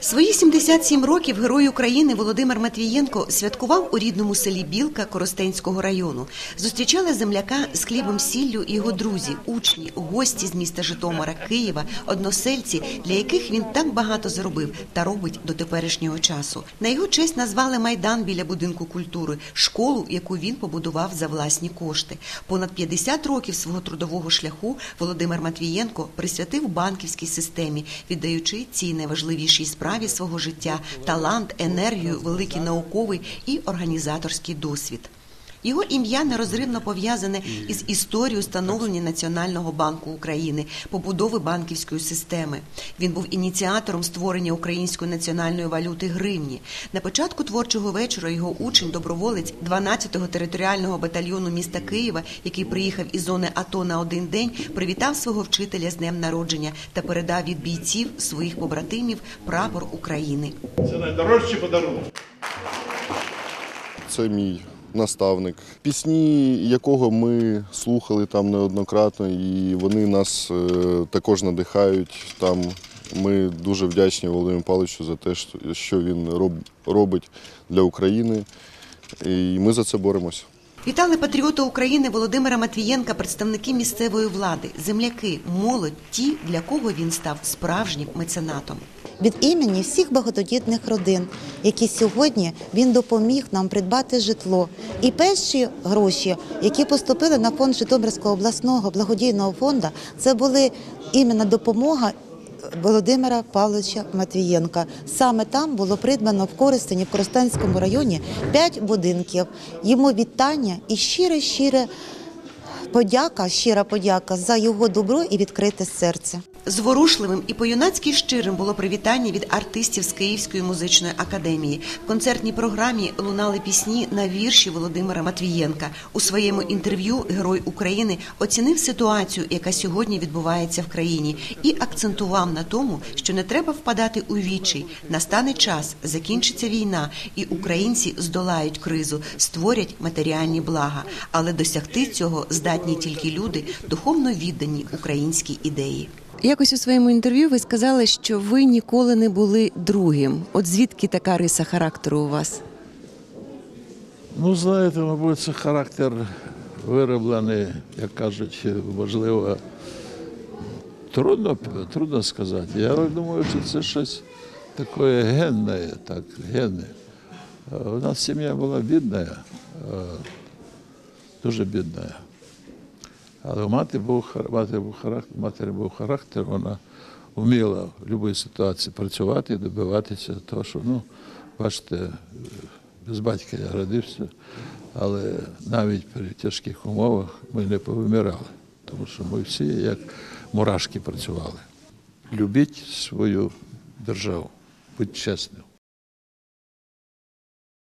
Свої 77 років герой України Володимир Матвієнко святкував у рідному селі Білка Коростенського району. Зустрічали земляка з хлібом сіллю його друзі, учні, гості з міста Житомира, Києва, односельці, для яких він так багато зробив та робить до теперішнього часу. На його честь назвали майдан біля будинку культури, школу, яку він побудував за власні кошти. Понад 50 років свого трудового шляху Володимир Матвієнко присвятив банківській системі, віддаючи цій найважливішій справі свого життя талант, енергію, великий науковий і організаторський досвід. Його ім'я нерозривно пов'язане із історією становлення Національного банку України, побудови банківської системи. Він був ініціатором створення української національної валюти гривні. На початку творчого вечора його учень, доброволець 12-го територіального батальйону міста Києва, який приїхав із зони АТО на один день, привітав свого вчителя з днем народження та передав від бійців своїх побратимів прапор України. Це найдорожчий подарунок. Це мій наставник, пісні якого ми слухали там неоднократно, і вони нас е, також надихають. Там ми дуже вдячні Володимиру Павловичу за те, що- він роб- робить для України, і ми за це боремося. Вітали патріота України Володимира Матвієнка, представники місцевої влади, земляки, молодь, ті, для кого він став справжнім меценатом. Від імені всіх багатодітних родин, які сьогодні він допоміг нам придбати житло. І перші гроші, які поступили на фонд Житомирського обласного благодійного фонду, це були іменно допомога. Володимира Павловича Матвієнка. Саме там було придбано в Коростені, в Коростенському районі, п'ять будинків. Йому вітання і щире, щире подяка, щира подяка за його добро і відкрите серце. Зворушливим і по-юнацьки щирим було привітання від артистів з Київської музичної академії. В концертній програмі лунали пісні на вірші Володимира Матвієнка. У своєму інтерв'ю Герой України оцінив ситуацію, яка сьогодні відбувається в країні, і акцентував на тому, що не треба впадати у відчай. Настане час, закінчиться війна, і українці здолають кризу, створять матеріальні блага. Але досягти цього здатні тільки люди, духовно віддані українській ідеї. Якось у своєму інтерв'ю ви сказали, що ви ніколи не були другим. От звідки така риса характеру у вас? Ну, знаєте, мабуть, це характер вироблений, як кажуть, можливо, трудно, трудно сказати. Я думаю, що це щось таке генне, так, генне. У нас сім'я була бідна, дуже бідна. Але мати був, мати був характер, матері був характер, вона вміла в будь-якій ситуації працювати і добиватися того, що, ну, бачите, без батька я родився, але навіть при тяжких умовах ми не повимирали, тому що ми всі як мурашки працювали. Любіть свою державу, будь чесним.